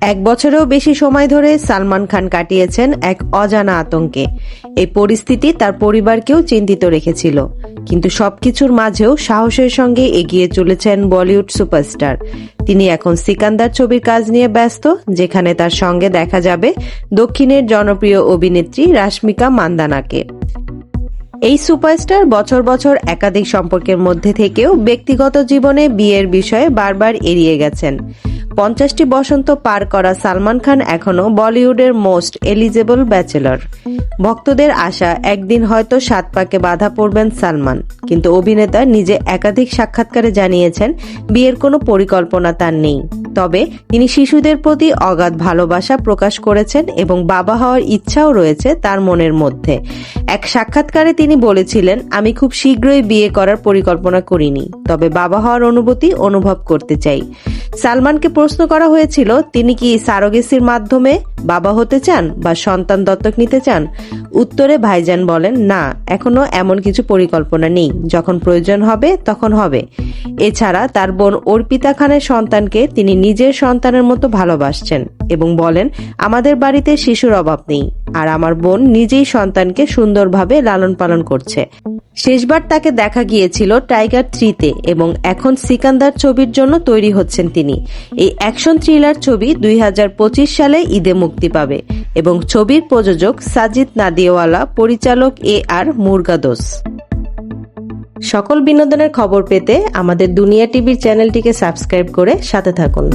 এক বছরেও বেশি সময় ধরে সালমান খান কাটিয়েছেন এক অজানা আতঙ্কে। এই পরিস্থিতি তার পরিবারকেও চিন্তিত রেখেছিল। কিন্তু সবকিছুর মাঝেও সাহসের সঙ্গে এগিয়ে চলেছেন বলিউড সুপারস্টার। তিনি এখন সিকান্দার ছবির কাজ নিয়ে ব্যস্ত, যেখানে তার সঙ্গে দেখা যাবে দক্ষিণের জনপ্রিয় অভিনেত্রী রাশমিকা মান্দানাকে। এই সুপারস্টার বছর বছর একাধিক সম্পর্কের মধ্যে থেকেও ব্যক্তিগত জীবনে বিয়ের বিষয়ে বারবার এড়িয়ে গেছেন। পঞ্চাশটি বসন্ত পার করা সালমান খান এখনও বলিউডের মোস্ট এলিজেবল ব্যাচেলর। ভক্তদের আশা, একদিন হয়তো সাত পাকে বাধা পড়বেন সালমান। কিন্তু অভিনেতা নিজে একাধিক সাক্ষাৎকারে জানিয়েছেন, বিয়ের কোনো পরিকল্পনা তার নেই। তবে তিনি শিশুদের প্রতি অগাধ ভালোবাসা প্রকাশ করেছেন এবং বাবা হওয়ার ইচ্ছাও রয়েছে তার মনের মধ্যে। এক সাক্ষাৎকারে তিনি বলেছিলেন, আমি খুব শীঘ্রই বিয়ে করার পরিকল্পনা করিনি, তবে বাবা হওয়ার অনুভূতি অনুভব করতে চাই। সালমানকে প্রশ্ন করা হয়েছিল, তিনি কি সারোগেসির মাধ্যমে বাবা হতে চান বা সন্তান দত্তক নিতে চান? উত্তরে ভাইজান বলেন, না, এখনও এমন কিছু পরিকল্পনা নেই। যখন প্রয়োজন হবে, তখন হবে। এছাড়া তার বোন অর্পিতা খানের সন্তানকে তিনি নিজের সন্তানের মতো ভালোবাসছেন এবং বলেন, আমাদের বাড়িতে শিশুর অভাব নেই, আর আমার বোন নিজেই সন্তানকে সুন্দরভাবে লালন পালন করছে। শেষবার তাকে দেখা গিয়েছিল টাইগার থ্রিতে এবং এখন সিকান্দার ছবির জন্য তৈরি হচ্ছেন তিনি। এই অ্যাকশন থ্রিলার ছবি দুই হাজার পঁচিশ সালে ঈদে মুক্তি পাবে এবং ছবির প্রযোজক সাজিদ নাদিওয়ালা, পরিচালক এ আর মুরগাদোস। সকল বিনোদনের খবর পেতে আমাদের দুনিয়া টিভির চ্যানেলটিকে সাবস্ক্রাইব করে সাথে থাকুন।